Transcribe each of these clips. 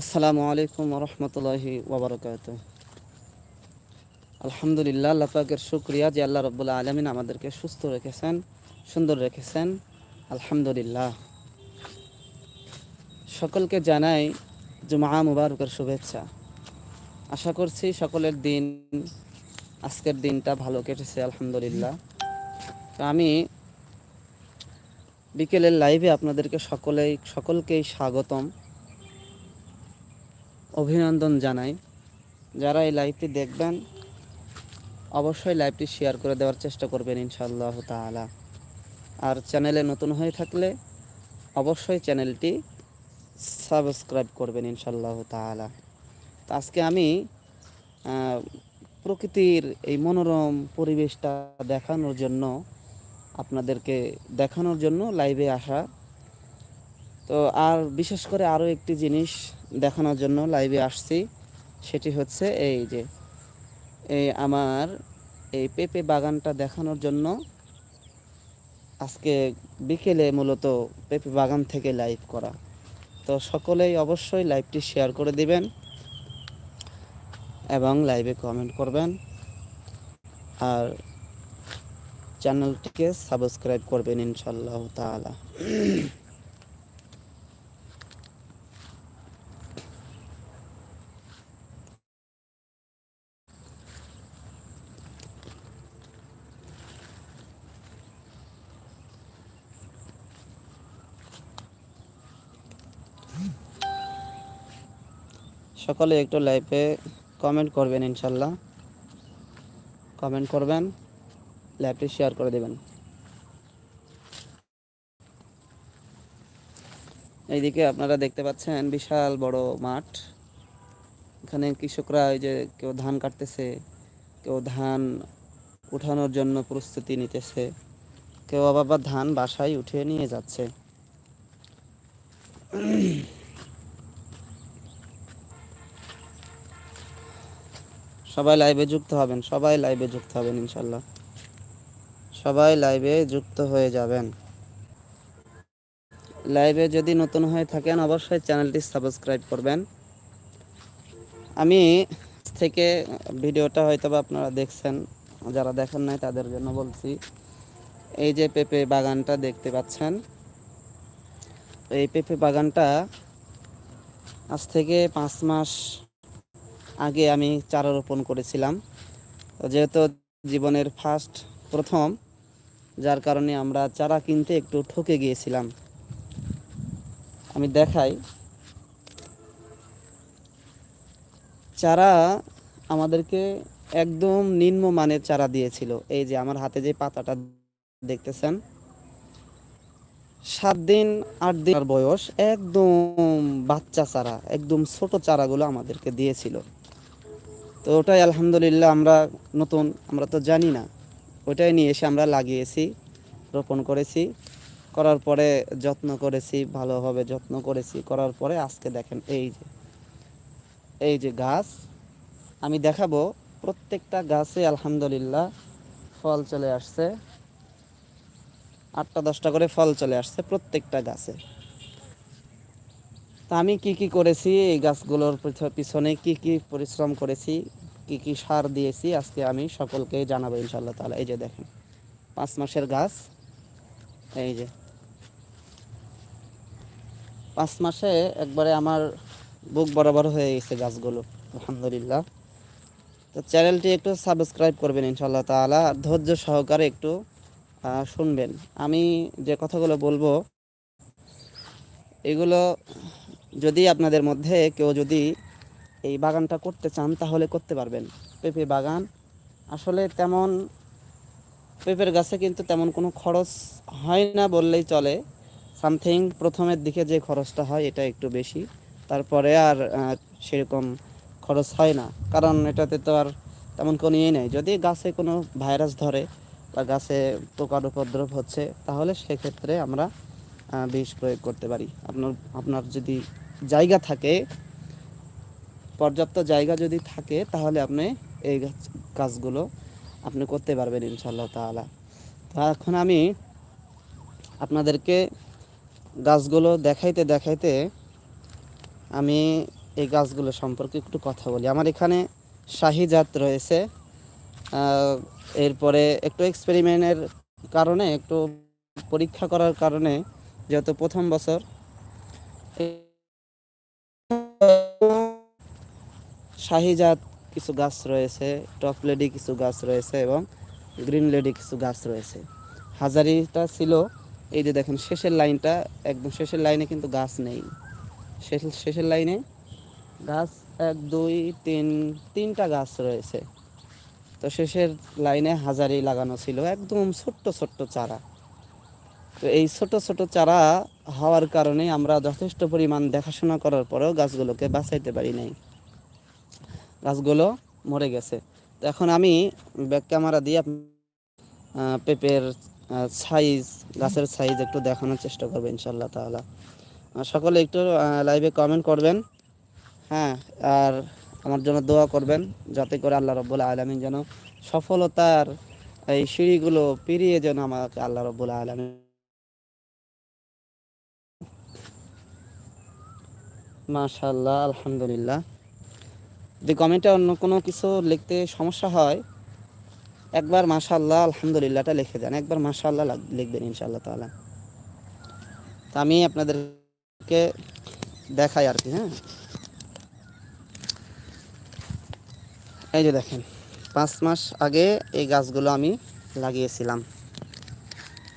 আসসালামু আলাইকুম রহমতুল্লাহি ওবরকাত। আলহামদুলিল্লাহ, আল্লাহ পাকের শুক্রিয়া যে আল্লাহ রব্বুল্লা আলমিন আমাদেরকে সুস্থ রেখেছেন, সুন্দর রেখেছেন। আলহামদুলিল্লাহ। সকলকে জানাই জুমা মুবারকের শুভেচ্ছা। আশা করছি সকলের দিন, আজকের দিনটা ভালো কেটেছে, আলহামদুলিল্লাহ। তো আমি বিকেলের লাইভে আপনাদেরকে সকলেই, সকলকেই স্বাগতম। অভিনন্দন জানাই। যারা এই লাইভটি দেখবেন, অবশ্যই লাইভটি শেয়ার করে দেওয়ার চেষ্টা করবেন ইনশাআল্লাহ তাআলা। আর চ্যানেলে নতুন হয়ে থাকলে অবশ্যই চ্যানেলটি সাবস্ক্রাইব করবেন ইনশাআল্লাহ তাআলা। তো আজকে আমি প্রকৃতির এই মনোরম পরিবেশটা দেখানোর জন্য, আপনাদেরকে দেখানোর জন্য লাইভে আসা। তো আর বিশেষ করে আরও একটি জিনিস দেখানোর জন্য লাইভে আসছি। সেটি হচ্ছে এই যে, এই আমার এই পেঁপে বাগানটা দেখানোর জন্য আজকে বিকেলে মূলত পেঁপে বাগান থেকে লাইভ করা। তো সকলেই অবশ্যই লাইভটি শেয়ার করে দিবেন এবং লাইভে কমেন্ট করবেন। আর চ্যানেলটিকে সাবস্ক্রাইব করবেন ইনশাল্লাহ তাআলা। সকলে একটু লাইভে কমেন্ট করবেন ইনশাল্লাহ। কমেন্ট করবেন লাইভটি শেয়ার করে দেবেন। এইদিকে আপনারা দেখতে পাচ্ছেন বিশাল বড় মাঠ। এখানে কৃষকরা ওই যে কেউ ধান কাটতেছে, কেউ ধান উঠানোর জন্য প্রস্তুতি নিতেছে, কেউ আবার ধান বাসায় উঠিয়ে নিয়ে যাচ্ছে। সবাই লাইভে যুক্ত হবেন, সবাই লাইভে যুক্ত হবেন ইনশাল্লাহ। সবাই লাইভে যুক্ত হয়ে যাবেন। লাইভে যদি নতুন হয়ে থাকেন, অবশ্যই চ্যানেলটি সাবস্ক্রাইব করবেন। আমি থেকে ভিডিওটা হয়তো বা আপনারা দেখছেন, যারা দেখেন নাই তাদের জন্য বলছি, এই যে পেঁপে বাগানটা দেখতে পাচ্ছেন, এই পেঁপে বাগানটা আজ থেকে পাঁচ মাস আগে আমি চারা রোপণ করেছিলাম। যেহেতু জীবনের ফার্স্ট প্রথম, যার কারণে আমরা চারা কিনতে একটু ঠকে গিয়েছিলাম। আমি দেখাই। চারা আমাদেরকে একদম নিম্ন মানের চারা দিয়েছিল। এই যে আমার হাতে যে পাতাটা দেখতেছেন, সাত দিন, আট দিন বয়স, একদম বাচ্চা চারা, একদম ছোট চারাগুলো আমাদেরকে দিয়েছিল। তো ওটাই আলহামদুলিল্লাহ আমরা নতুন, আমরা তো জানি না। ওটাই নিয়ে এসে আমরা লাগিয়েছি, রোপণ করেছি। করার পরে যত্ন করেছি, ভালোভাবে যত্ন করেছি। করার পরে আজকে দেখেন এই যে এই যে গাছ। আমি দেখাবো প্রত্যেকটা গাছে আলহামদুলিল্লাহ ফল চলে আসছে। আটটা দশটা করে ফল চলে আসছে প্রত্যেকটা গাছে। তা আমি কি কি করেছি? এই গাছগুলোর পিছ- পিছনে কি কি পরিশ্রম করেছি? কি কি সার দিয়েছি? আজকে আমি সকলকে জানাব ইনশাল্লাহ তাহলে এই যে দেখেন, পাঁচ মাসের গাছ। এই যে, পাঁচ মাসে একবারে আমার বুক বরাবর হয়ে গেছে গাছগুলো, আলহামদুলিল্লাহ। তো চ্যানেলটি একটু সাবস্ক্রাইব করবেন ইনশাল্লাহ আর ধৈর্য সহকারে একটু শুনবেন। আমি যে কথাগুলো বলব, এগুলো যদি আপনাদের মধ্যে কেউ যদি এই বাগানটা করতে চান, তাহলে করতে পারবেন। পেঁপে বাগান আসলে তেমন পেঁপের গাছে কিন্তু তেমন কোনো খরচ হয় না বললেই চলে। সামথিং প্রথমের দিকে যে খরচটা হয়, এটা একটু বেশি। তারপরে আর সেরকম খরচ হয় না। কারণ এটাতে তো আর তেমন কোনো ইয়ে নেই। যদি গাছে কোনো ভাইরাস ধরে বা গাছে পোকার উপদ্রব হচ্ছে, তাহলে সেক্ষেত্রে আমরা বিষ প্রয়োগ করতে পারি। আপনার আপনার যদি জায়গা থাকে, পর্যাপ্ত জায়গা যদি থাকে, তাহলে আপনি এই কাজগুলো আপনি করতে পারবেন ইনশাল্লাহ তাআলা। তো এখন আমি আপনাদেরকে গাছগুলো দেখাইতে দেখাইতে আমি এই গাছগুলো সম্পর্কে একটু কথা বলি। আমার এখানে শাহি জাত রয়েছে। এরপরে একটু এক্সপেরিমেন্টের কারণে, একটু পরীক্ষা করার কারণে, যেহেতু প্রথম বছর শাহিজাত কিছু গাছ রয়েছে, টপ লেডি কিছু গাছ রয়েছে এবং গ্রিন লেডি কিছু গাছ রয়েছে। হাজারিটা ছিল, এই যে দেখেন শেষের লাইনটা, একদম শেষের লাইনে কিন্তু গাছ নেই। শেষ, শেষের লাইনে গাছ, এক, দুই, তিন, তিনটা গাছ রয়েছে। তো শেষের লাইনে হাজারি লাগানো ছিল, একদম ছোট্ট ছোট্ট চারা। তো এই ছোট ছোট চারা হওয়ার কারণে আমরা যথেষ্ট পরিমাণ দেখাশোনা করার পরেও গাছগুলোকে বাঁচাইতে পারি নাই। গাছগুলো মরে গেছে। তো এখন আমি ব্যাক ক্যামেরা দিয়ে পেঁপের সাইজ গাছের সাইজ একটু দেখানোর চেষ্টা করব ইনশাল্লাহ আর সকলে একটু লাইভে কমেন্ট করবেন। হ্যাঁ আর আমার জন্য দোয়া করবেন যাতে করে আল্লাহ রব্বুল আলমিন যেন সফলতার এই সিঁড়িগুলো পেরিয়ে যেন আমাকে আল্লাহ রব্বুল আলমিন মাশাল্লাহ আলহামদুলিল্লাহ। যদি কমেন্টে অন্য কোনো কিছু লিখতে সমস্যা হয়, একবার মাশাল্লাহ আলহামদুলিল্লাহটা লিখে দেন। একবার মাশাল্লাহ লিখবেন ইনশাআল্লাহ তাআলা। তা আমি আপনাদেরকে দেখাই আর কি হ্যাঁ? এই যে দেখেন, পাঁচ মাস আগে এই গাছগুলো আমি লাগিয়েছিলাম।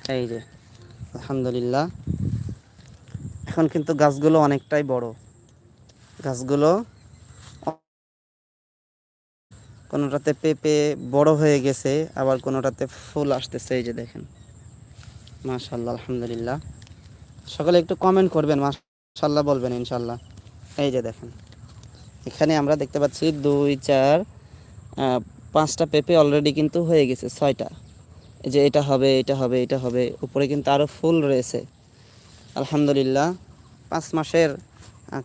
এই যে, আলহামদুলিল্লাহ। এখন কিন্তু গাছগুলো অনেকটাই বড়। গাছগুলো কোনোটাতে পেঁপে বড় হয়ে গেছে, আবার কোনোটাতে ফুল আসতেছে, এই যে দেখেন। মাশাল্লাহ আলহামদুলিল্লাহ। সকলে একটু কমেন্ট করবেন মাশাল্লাহ বলবেন ইনশাল্লাহ এই যে দেখেন। এখানে আমরা দেখতে পাচ্ছি দুই, চার পাঁচটা পেঁপে অলরেডি কিন্তু হয়ে গেছে, ছয়টা। এই যে এটা হবে এটা হবে এটা হবে, উপরে কিন্তু আরও ফুল রয়েছে। আলহামদুলিল্লাহ, পাঁচ মাসের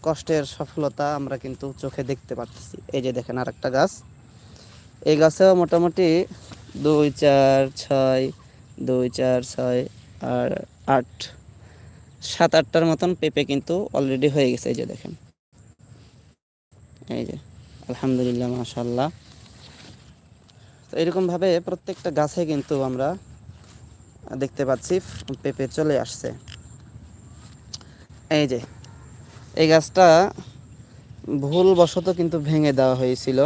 কষ্টের সফলতা আমরা কিন্তু চোখে দেখতে পাচ্ছি এই যে দেখেন আর একটা গাছ। এই গাছেও মোটামুটি দুই, চার, ছয়, দুই, চার, ছয় আর আট, সাত, আটটার মতন পেঁপে কিন্তু অলরেডি হয়ে গেছে, এই যে দেখেন। এই যে, আলহামদুলিল্লাহ মাশাল্লাহ তো এরকমভাবে প্রত্যেকটা গাছে কিন্তু আমরা দেখতে পাচ্ছি, পেঁপে চলে আসছে। এই যে, এই গাছটা ভুলবশত কিন্তু ভেঙে দেওয়া হয়েছিল।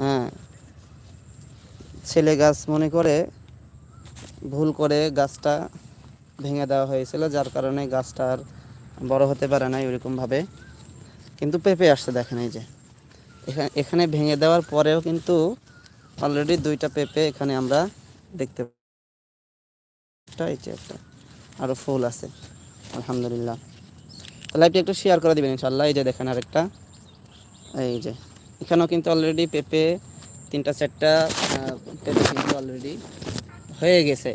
হ্যাঁ। ছেলে গাছ মনে করে ভুল করে গাছটা ভেঙে দেওয়া হয়েছিল, যার কারণে গাছটা আর বড় হতে পারে না এরকমভাবে কিন্তু পেঁপে আসছে, দেখেন এই যে। এখানে এখানে ভেঙে দেওয়ার পরেও কিন্তু অলরেডি দুইটা পেঁপে এখানে আমরা দেখতে একটা যে একটা আরও ফুল আছে, আলহামদুলিল্লাহ। লাইভটি একটু শেয়ার করে দিবেন ইনশাল্লাহ এই যে দেখেন আরেকটা, এই যে। এখানেও কিন্তু অলরেডি পেঁপে তিনটা, চারটা পেঁপে কিন্তু অলরেডি হয়ে গেছে।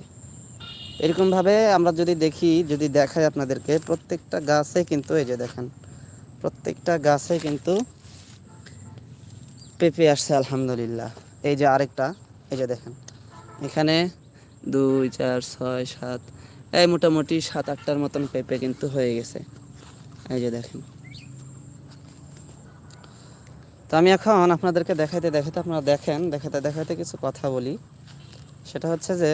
এরকমভাবে আমরা যদি দেখি, যদি দেখাই আপনাদেরকে, প্রত্যেকটা গাছে কিন্তু, এই যে দেখেন, প্রত্যেকটা গাছে কিন্তু পেঁপে আসছে, আলহামদুলিল্লাহ। এই যে আরেকটা, এই যে দেখেন, এখানে দুই, চার, ছয়, সাত, এই মোটামুটি সাত, আটটার মতন পেঁপে কিন্তু হয়ে গেছে। এই যে দেখেন তো আমি এখন আপনাদেরকে দেখাইতে দেখাইতে আপনারা দেখেন দেখাতে দেখাইতে কিছু কথা বলি। সেটা হচ্ছে যে,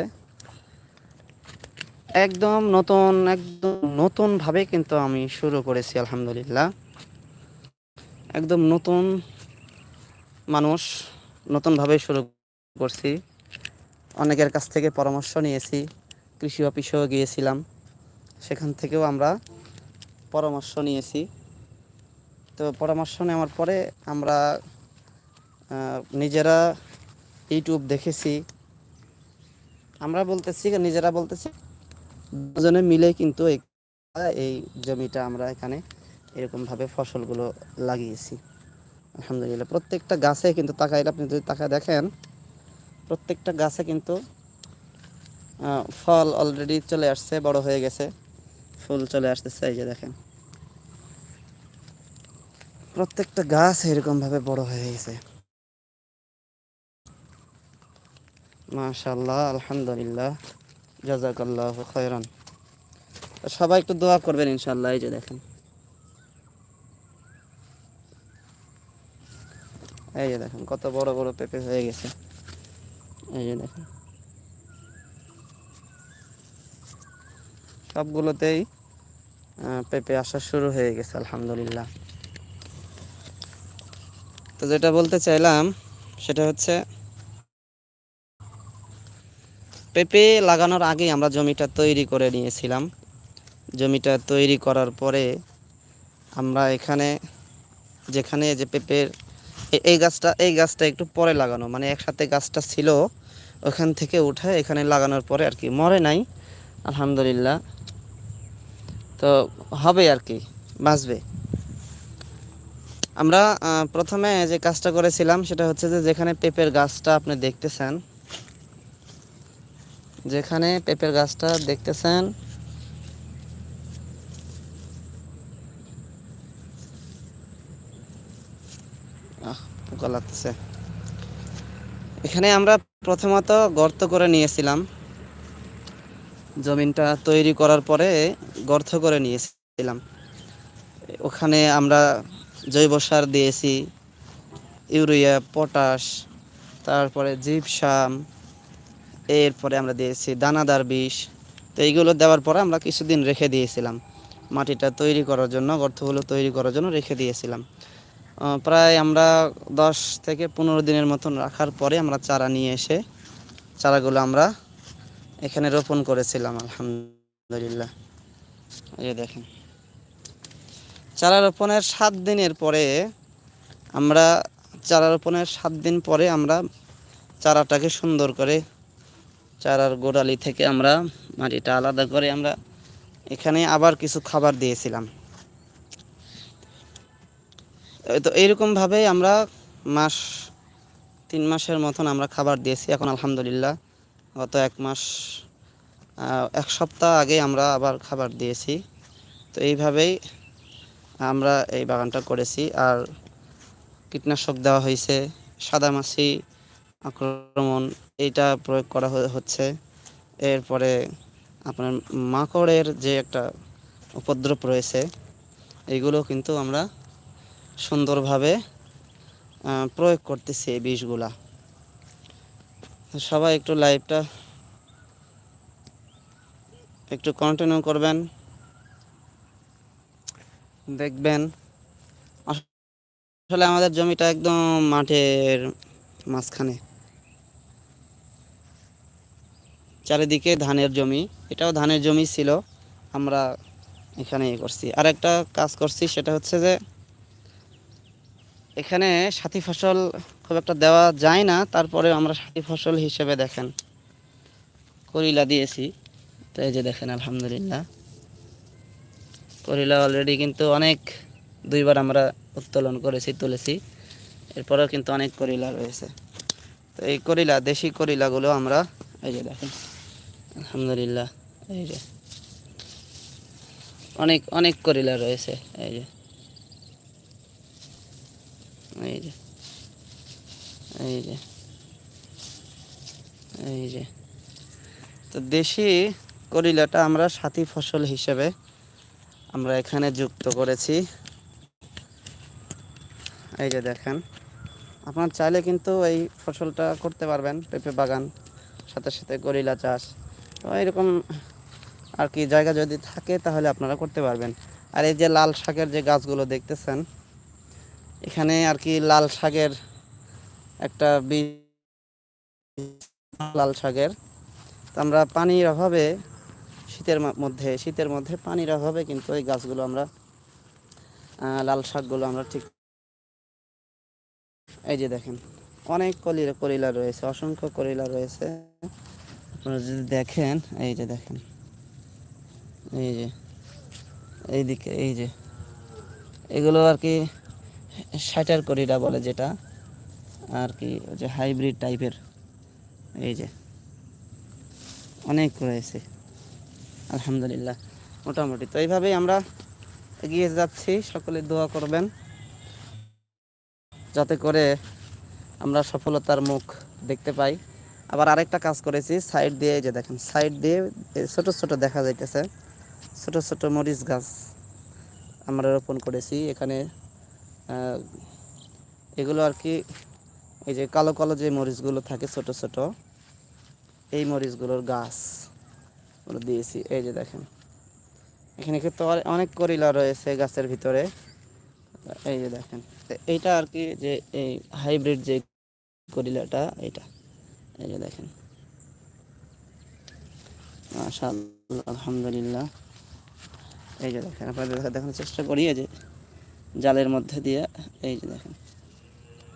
একদম নতুন, একদম নতুনভাবে কিন্তু আমি শুরু করেছি, আলহামদুলিল্লাহ। একদম নতুন মানুষ নতুনভাবে শুরু করছি। অনেকের কাছ থেকে পরামর্শ নিয়েছি, কৃষি অফিসেও গিয়েছিলাম। সেখান থেকেও আমরা পরামর্শ নিয়েছি। তো পরামর্শ নেওয়ার পরে আমরা নিজেরা ইউটিউব দেখেছি। আমরা বলতেছি, নিজেরা বলতেছি, দুজনে মিলে কিন্তু এই জমিটা আমরা এখানে এরকমভাবে ফসলগুলো লাগিয়েছি। আলহামদুলিল্লাহ, প্রত্যেকটা গাছে কিন্তু তাকাইলে আপনি যদি তাকায় দেখেন, প্রত্যেকটা গাছে কিন্তু ফল অলরেডি চলে আসছে, বড় হয়ে গেছে, ফুল চলে আসতেছে, এই যে দেখেন। প্রত্যেকটা গাছ এরকম ভাবে বড় হয়ে গেছে। মাশাল্লাহ আলহামদুলিল্লাহ। জাজাকাল্লাহ খয়রান। সবাই একটু দোয়া করবেন ইনশাল্লাহ এই যে দেখেন। এই যে দেখেন, কত বড় বড় পেঁপে হয়ে গেছে। এই যে দেখেন। সবগুলোতেই পেঁপে আসা শুরু হয়ে গেছে, আলহামদুলিল্লাহ। তো যেটা বলতে চাইলাম, সেটা হচ্ছে পেঁপে লাগানোর আগেই আমরা জমিটা তৈরি করে নিয়েছিলাম। জমিটা তৈরি করার পরে আমরা এখানে যেখানে যে পেঁপের এই গাছটা এই গাছটা একটু পরে লাগানো মানে একসাথে গাছটা ছিল, ওখান থেকে উঠে এখানে লাগানোর পরে আর কি, মরে নাই, আলহামদুলিল্লাহ। তো হবে আর কি, বাঁচবে। আমরা প্রথমে যে কাজটা করেছিলাম সেটা হচ্ছে যে যেখানে পেঁপের গাছটা আপনি দেখতেছেন, যেখানে পেঁপের গাছটা দেখতেছেন এখানে আমরা প্রথমত গর্ত করে নিয়েছিলাম। জমিনটা তৈরি করার পরে গর্ত করে নিয়েছিলাম। ওখানে আমরা জৈব সার দিয়েছি, ইউরিয়া, পটাশ, তারপরে জিপসাম, এরপরে আমরা দিয়েছি দানাদার বিষ। তো এইগুলো দেওয়ার পরে আমরা কিছুদিন রেখে দিয়েছিলাম। মাটিটা তৈরি করার জন্য, গর্তগুলো তৈরি করার জন্য রেখে দিয়েছিলাম। প্রায় আমরা দশ থেকে পনেরো দিনের মতন রাখার পরে আমরা চারা নিয়ে এসে, চারাগুলো আমরা এখানে রোপণ করেছিলাম, আলহামদুলিল্লাহ। এই দেখেন। চারা রোপণের সাত দিনের পরে আমরা চারা রোপণের সাত দিন পরে আমরা চারাটাকে সুন্দর করে চারার গোড়ালি থেকে আমরা মাটিটা আলাদা করে আমরা এখানে আবার কিছু খাবার দিয়েছিলাম। তো এইরকমভাবে আমরা মাস, তিন মাসের মতন আমরা খাবার দিয়েছি। এখন আলহামদুলিল্লাহ গত এক মাস এক সপ্তাহ আগে আমরা আবার খাবার দিয়েছি। তো এইভাবেই আমরা এই বাগানটা করেছি আর কীটনাশক দেওয়া হয়েছে সাদামাছি আক্রমণ এইটা প্রয়োগ করা হচ্ছে। এরপরে আপনার মাকড়ের যে একটা উপদ্রব রয়েছে এইগুলো কিন্তু আমরা সুন্দরভাবে প্রয়োগ করতেছি এই বিষগুলা। সবাই একটু লাইভটা একটু কন্টিনিউ করবেন। দেখবেন, আসলে আমাদের জমিটা একদম মাঠের মাঝখানে। চারিদিকে ধানের জমি, এটাও ধানের জমি ছিল, আমরা এখানে ইয়ে করছি। আর একটা কাজ করছি, সেটা হচ্ছে যে, এখানে সাথী ফসল খুব একটা দেওয়া যায় না তারপরে আমরা সাথী ফসল হিসেবে দেখেন, করিলা দিয়েছি। তো এই যে দেখেন, আলহামদুলিল্লাহ। করিলা অলরেডি কিন্তু অনেক দুইবার আমরা উত্তোলন করেছি, তুলেছি। এরপরেও কিন্তু অনেক করিলা রয়েছে। তো এই করিলা, দেশি করিলাগুলো আমরা, এই যে দেখেন, আলহামদুলিল্লাহ, এই যে। অনেক অনেক করিলা রয়েছে, এই যে। এই যে এই যে এই যে। তো দেশি করিলাটা আমরা সাথী ফসল হিসেবে আমরা এখানে যুক্ত করেছি। এই যে দেখেন, আপনার চাইলে কিন্তু এই ফসলটা করতে পারবেন, পেঁপে বাগান, সাথে সাথে করিলা চাষ। তো এরকম আর কি জায়গা যদি থাকে তাহলে আপনারা করতে পারবেন। আর এই যে লাল শাকের যে গাছগুলো দেখতেছেন, এখানে আর কি লাল শাকের একটা লাল শাকের। তো আমরা পানির অভাবে শীতের মধ্যে শীতের মধ্যে পানির অভাবে কিন্তু এই গাছগুলো আমরা লাল শাকগুলো আমরা ঠিক এই যে দেখেন, অনেক কলিরা করিলা রয়েছে, অসংখ্য করিলা রয়েছে। আপনারা যদি দেখেন, এই যে দেখেন, এই যে, এইদিকে, এই যে, এগুলো আর কি ষাটার করিলা বলে যেটা, আর কি ওই যে হাইব্রিড টাইপের, এই যে, অনেক রয়েছে। আলহামদুলিল্লাহ, মোটামুটি। তো এইভাবেই আমরা এগিয়ে যাচ্ছি, সকলে দোয়া করবেন যাতে করে আমরা সফলতার মুখ দেখতে পাই। আবার আরেকটা কাজ করেছি, সাইড দিয়ে যে দেখেন, সাইড দিয়ে ছোট ছোট দেখা যাইতেছে, ছোট ছোট মরিচ গাছ আমরা রোপণ করেছি। এখানে এগুলো আর কি, এই যে কালো কালো যে মরিচগুলো থাকে ছোট ছোট, এই মরিচগুলোর গাছ। দিয়েছি, এই যে দেখেন। এখানে কিন্তু অনেক করিলা রয়েছে গাছের ভিতরে। এই যে দেখেন এইটা আর কি যে এই হাইব্রিড যে করিলাটা, এইটা। এই যে দেখেন। আলহামদুলিল্লাহ। এই যে দেখেন, আপনাদের দেখা- দেখানোর চেষ্টা করি যে জালের মধ্যে দিয়ে। এই যে দেখেন,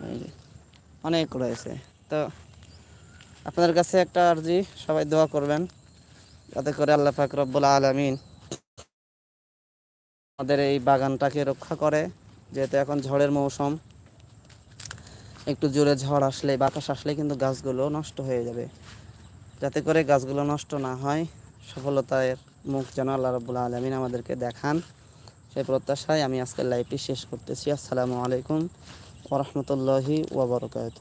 এই যে অনেক রয়েছে। তো আপনাদের কাছে একটা আর্জি, সবাই দোয়া করবেন। যাতে করে আল্লাহ পাক রব্বুল আলামিন আমাদের এই বাগানটাকে রক্ষা করে। যেহেতু এখন ঝড়ের মৌসুম, একটু জোরে ঝড় আসলে, বাতাস আসলে কিন্তু গাছগুলো নষ্ট হয়ে যাবে। যাতে করে গাছগুলো নষ্ট না হয়, সফলতার মুখ যেন আল্লাহ রব্বুল আলমিন আমাদেরকে দেখান। সেই প্রত্যাশায় আমি আজকের লাইভটি শেষ করতেছি। আসসালামু আলাইকুম ওরহমতুল্লাহি ওবরকাত